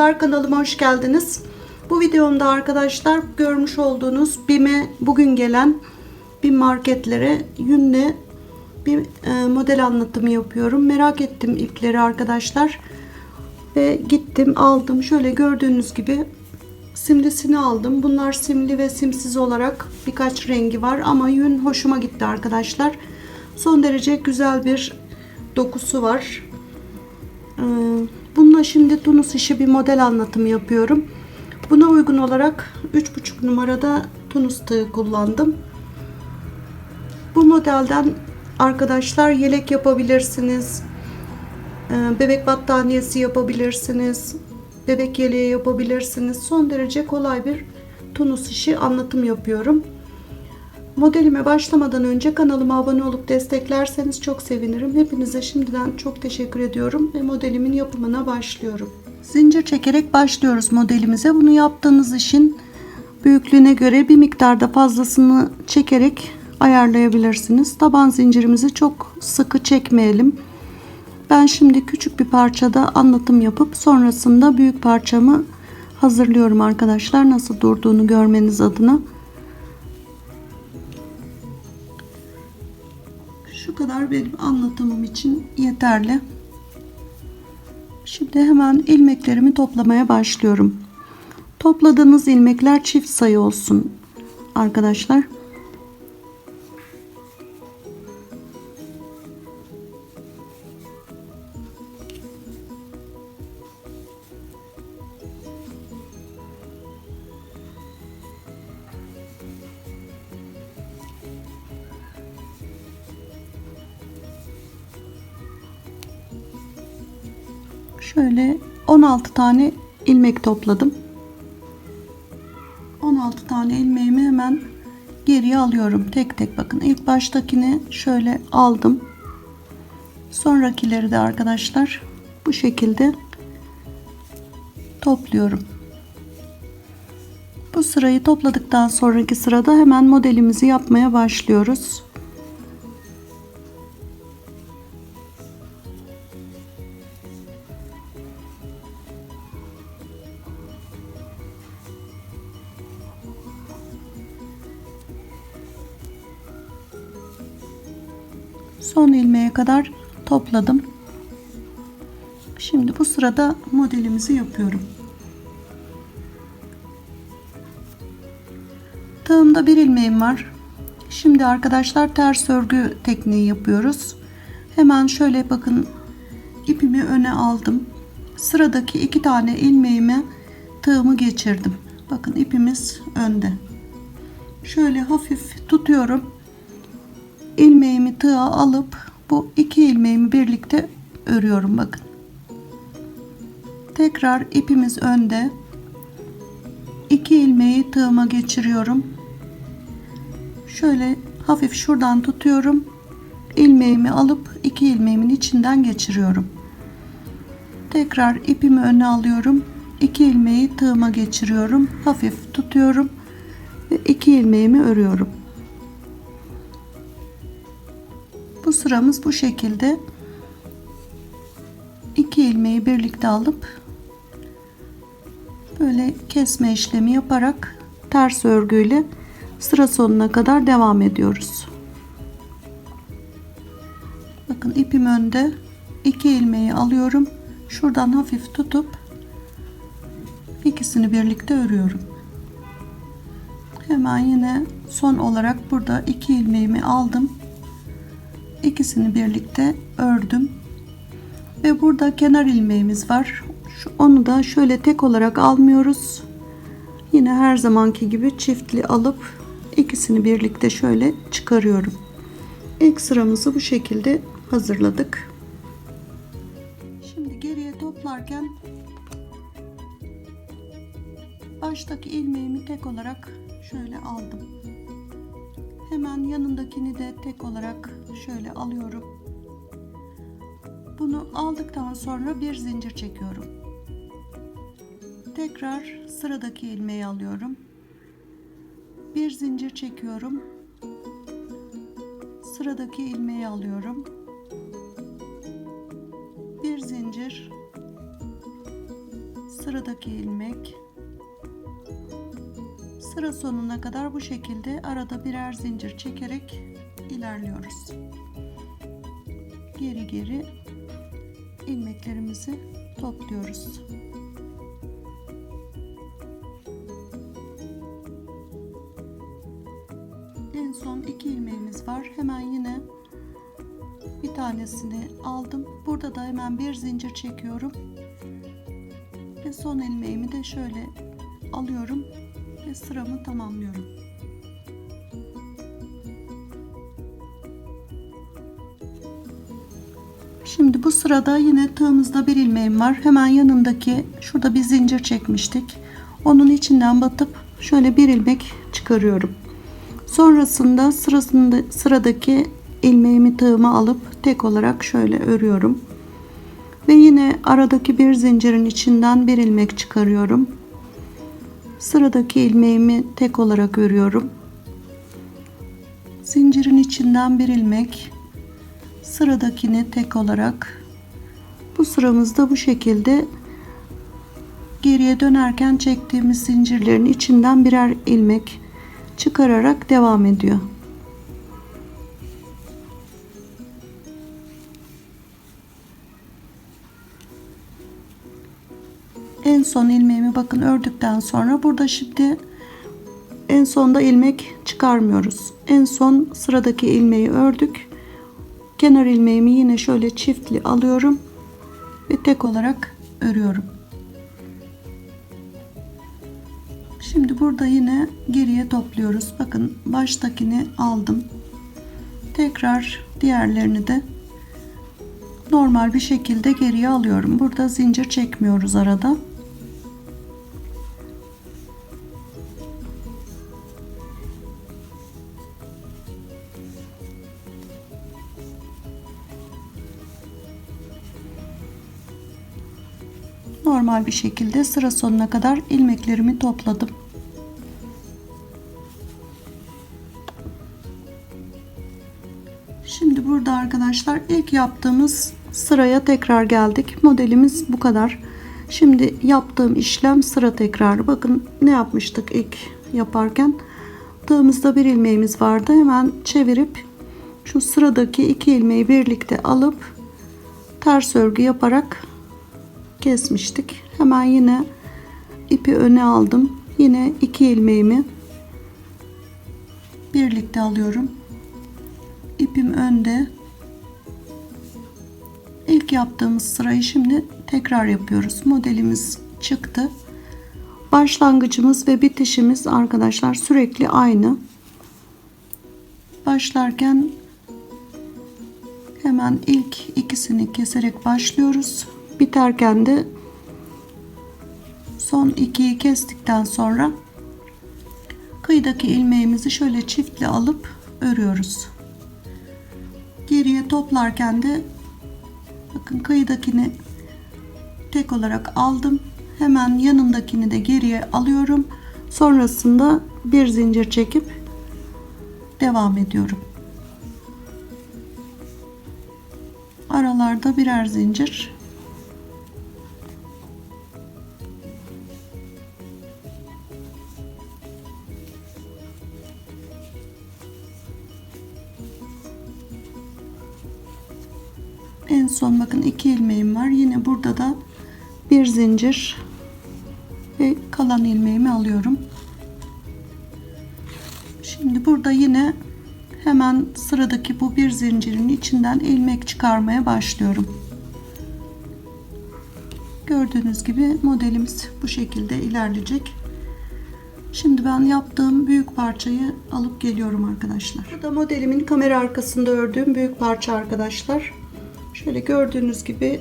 Merhabalar kanalıma hoş geldiniz. Bu videomda arkadaşlar görmüş olduğunuz BİM'e bugün gelen BİM marketlere yünle bir e, model anlatımı yapıyorum. Merak ettim ipleri arkadaşlar. Ve gittim aldım. Şöyle gördüğünüz gibi simlisini aldım. Bunlar simli ve simsiz olarak birkaç rengi var ama yün hoşuma gitti arkadaşlar. Son derece güzel bir dokusu var. Ee, Bununla şimdi Tunus işi bir model anlatımı yapıyorum. Buna uygun olarak 3,5 numarada Tunus tığı kullandım. Bu modelden arkadaşlar yelek yapabilirsiniz. Ee, Bebek battaniyesi yapabilirsiniz. Bebek yeleği yapabilirsiniz. Son derece kolay bir Tunus işi anlatım yapıyorum. Modelime başlamadan önce kanalıma abone olup desteklerseniz çok sevinirim. Hepinize şimdiden çok teşekkür ediyorum ve modelimin yapımına başlıyorum. Zincir çekerek başlıyoruz modelimize. Bunu yaptığınız işin büyüklüğüne göre bir miktarda fazlasını çekerek ayarlayabilirsiniz. Taban zincirimizi çok sıkı çekmeyelim. Ben şimdi küçük bir parçada anlatım yapıp sonrasında büyük parçamı hazırlıyorum arkadaşlar. Nasıl durduğunu görmeniz adına. Kadar benim anlatımım için yeterli. Şimdi hemen ilmeklerimi toplamaya başlıyorum. Topladığınız ilmekler çift sayı olsun arkadaşlar. Şöyle 16 tane ilmek topladım. 16 tane ilmeğimi hemen geriye alıyorum. Tek tek bakın. İlk baştakini şöyle aldım. Sonrakileri de arkadaşlar bu şekilde topluyorum. Bu sırayı topladıktan sonraki sırada hemen modelimizi yapmaya başlıyoruz. Son ilmeğe kadar topladım. Şimdi bu sırada modelimizi yapıyorum. Tığımda bir ilmeğim var. Şimdi arkadaşlar ters örgü tekniği yapıyoruz. Hemen şöyle bakın ipimi öne aldım. Sıradaki iki tane ilmeğime tığımı geçirdim. Bakın ipimiz önde. Şöyle hafif tutuyorum ilmeğimi tığa alıp bu iki ilmeğimi birlikte örüyorum bakın. Tekrar ipimiz önde. iki ilmeği tığıma geçiriyorum. Şöyle hafif şuradan tutuyorum. ilmeğimi alıp iki ilmeğimin içinden geçiriyorum. Tekrar ipimi öne alıyorum. iki ilmeği tığıma geçiriyorum. Hafif tutuyorum ve iki ilmeğimi örüyorum. Bu sıramız bu şekilde. iki ilmeği birlikte alıp böyle kesme işlemi yaparak ters örgüyle sıra sonuna kadar devam ediyoruz. Bakın ipim önde. iki ilmeği alıyorum. Şuradan hafif tutup ikisini birlikte örüyorum. Hemen yine son olarak burada iki ilmeğimi aldım ikisini birlikte ördüm. Ve burada kenar ilmeğimiz var. Onu da şöyle tek olarak almıyoruz. Yine her zamanki gibi çiftli alıp ikisini birlikte şöyle çıkarıyorum. İlk sıramızı bu şekilde hazırladık. Şimdi geriye toplarken baştaki ilmeğimi tek olarak şöyle aldım Hemen yanındakini de tek olarak şöyle alıyorum. Bunu aldıktan sonra bir zincir çekiyorum. Tekrar sıradaki ilmeği alıyorum. Bir zincir çekiyorum. Sıradaki ilmeği alıyorum. Bir zincir. sıradaki ilmek sıra sonuna kadar bu şekilde arada birer zincir çekerek ilerliyoruz. Geri geri ilmeklerimizi topluyoruz. En son iki ilmeğimiz var. Hemen yine bir tanesini aldım. Burada da hemen bir zincir çekiyorum. Ve son ilmeğimi de şöyle alıyorum ve sıramı tamamlıyorum. Şimdi bu sırada yine tığımızda bir ilmeğim var. Hemen yanındaki şurada bir zincir çekmiştik. Onun içinden batıp şöyle bir ilmek çıkarıyorum. Sonrasında sırasında sıradaki ilmeğimi tığıma alıp tek olarak şöyle örüyorum. Ve yine aradaki bir zincirin içinden bir ilmek çıkarıyorum. Sıradaki ilmeğimi tek olarak örüyorum. Zincirin içinden bir ilmek, sıradakini tek olarak bu sıramızda bu şekilde geriye dönerken çektiğimiz zincirlerin içinden birer ilmek çıkararak devam ediyor. Son ilmeğimi bakın ördükten sonra burada şimdi en sonda ilmek çıkarmıyoruz. En son sıradaki ilmeği ördük. Kenar ilmeğimi yine şöyle çiftli alıyorum ve tek olarak örüyorum. Şimdi burada yine geriye topluyoruz. Bakın baştakini aldım. Tekrar diğerlerini de normal bir şekilde geriye alıyorum. Burada zincir çekmiyoruz arada. Normal bir şekilde sıra sonuna kadar ilmeklerimi topladım. Şimdi burada arkadaşlar ilk yaptığımız sıraya tekrar geldik. Modelimiz bu kadar. Şimdi yaptığım işlem sıra tekrarı. Bakın ne yapmıştık ilk yaparken. Tığımızda bir ilmeğimiz vardı. Hemen çevirip şu sıradaki iki ilmeği birlikte alıp ters örgü yaparak kesmiştik. Hemen yine ipi öne aldım. Yine iki ilmeğimi birlikte alıyorum. İpim önde. İlk yaptığımız sırayı şimdi tekrar yapıyoruz. Modelimiz çıktı. Başlangıcımız ve bitişimiz arkadaşlar sürekli aynı. Başlarken hemen ilk ikisini keserek başlıyoruz biterken de son ikiyi kestikten sonra kıyıdaki ilmeğimizi şöyle çiftli alıp örüyoruz. Geriye toplarken de bakın kıyıdakini tek olarak aldım. Hemen yanındakini de geriye alıyorum. Sonrasında bir zincir çekip devam ediyorum. Aralarda birer zincir en son bakın iki ilmeğim var yine burada da bir zincir ve kalan ilmeğimi alıyorum şimdi burada yine hemen sıradaki bu bir zincirin içinden ilmek çıkarmaya başlıyorum gördüğünüz gibi modelimiz bu şekilde ilerleyecek Şimdi ben yaptığım büyük parçayı alıp geliyorum arkadaşlar. Bu da modelimin kamera arkasında ördüğüm büyük parça arkadaşlar. Şöyle gördüğünüz gibi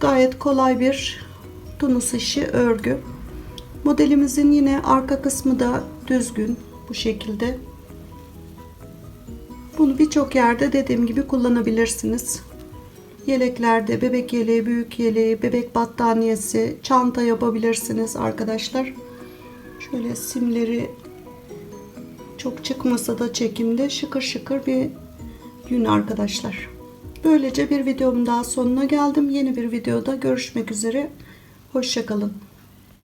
gayet kolay bir tunus işi örgü. Modelimizin yine arka kısmı da düzgün bu şekilde. Bunu birçok yerde dediğim gibi kullanabilirsiniz. Yeleklerde bebek yeleği, büyük yeleği, bebek battaniyesi, çanta yapabilirsiniz arkadaşlar. Şöyle simleri çok çıkmasa da çekimde şıkır şıkır bir yün arkadaşlar. Böylece bir videomun daha sonuna geldim. Yeni bir videoda görüşmek üzere. Hoşçakalın.